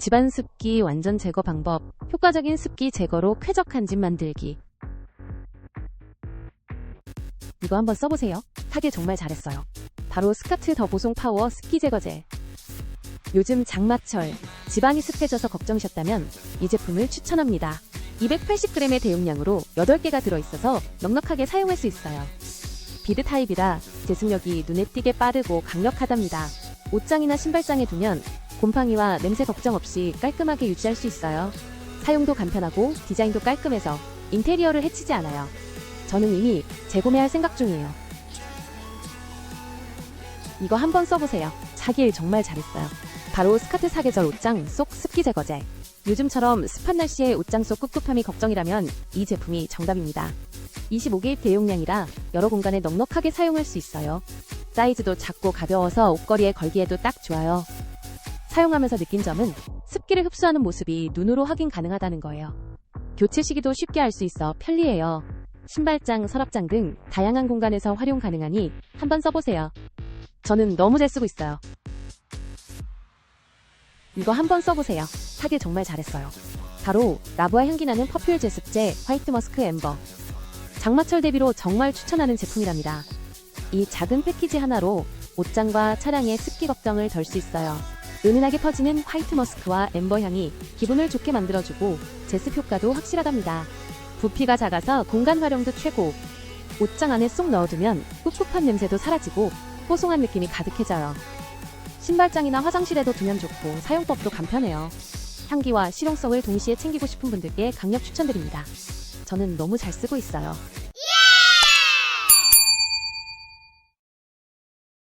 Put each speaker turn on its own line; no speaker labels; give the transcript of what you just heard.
집안 습기 완전 제거 방법. 효과적인 습기 제거로 쾌적한 집 만들기. 이거 한번 써보세요. 하길 정말 잘했어요. 바로 스카트 더 보송 파워 습기 제거제. 요즘 장마철, 지방이 습해져서 걱정이셨다면 이 제품을 추천합니다. 280g의 대용량으로 8개가 들어있어서 넉넉하게 사용할 수 있어요. 비드 타입이라 제습력이 눈에 띄게 빠르고 강력하답니다. 옷장이나 신발장에 두면 곰팡이와 냄새 걱정 없이 깔끔하게 유지할 수 있어요. 사용도 간편하고 디자인도 깔끔해서 인테리어를 해치지 않아요. 저는 이미 재구매할 생각 중이에요. 이거 한번 써보세요. 사길 정말 잘했어요. 바로 스카트 사계절 옷장 속 습기 제거제. 요즘처럼 습한 날씨에 옷장 속 꿉꿉함이 걱정이라면 이 제품이 정답입니다. 25개 대용량이라 여러 공간에 넉넉하게 사용할 수 있어요. 사이즈도 작고 가벼워서 옷걸이에 걸기에도 딱 좋아요. 사용하면서 느낀 점은 습기를 흡수하는 모습이 눈으로 확인 가능하다는 거예요. 교체 시기도 쉽게 알수 있어 편리해요. 신발장, 서랍장 등 다양한 공간에서 활용 가능하니 한번 써보세요. 저는 너무 잘 쓰고 있어요. 이거 한번 써보세요. 사길 정말 잘했어요. 바로 라브와 향기 나는 퍼퓸 제습제 화이트 머스크 엠버. 장마철 대비로 정말 추천하는 제품이랍니다. 이 작은 패키지 하나로 옷장과 차량의 습기 걱정을 덜 수 있어요. 은은하게 퍼지는 화이트 머스크와 엠버 향이 기분을 좋게 만들어주고 제습 효과도 확실하답니다. 부피가 작아서 공간 활용도 최고. 옷장 안에 쏙 넣어두면 꿉꿉한 냄새도 사라지고 뽀송한 느낌이 가득해져요. 신발장이나 화장실에도 두면 좋고 사용법도 간편해요. 향기와 실용성을 동시에 챙기고 싶은 분들께 강력 추천드립니다. 저는 너무 잘 쓰고 있어요.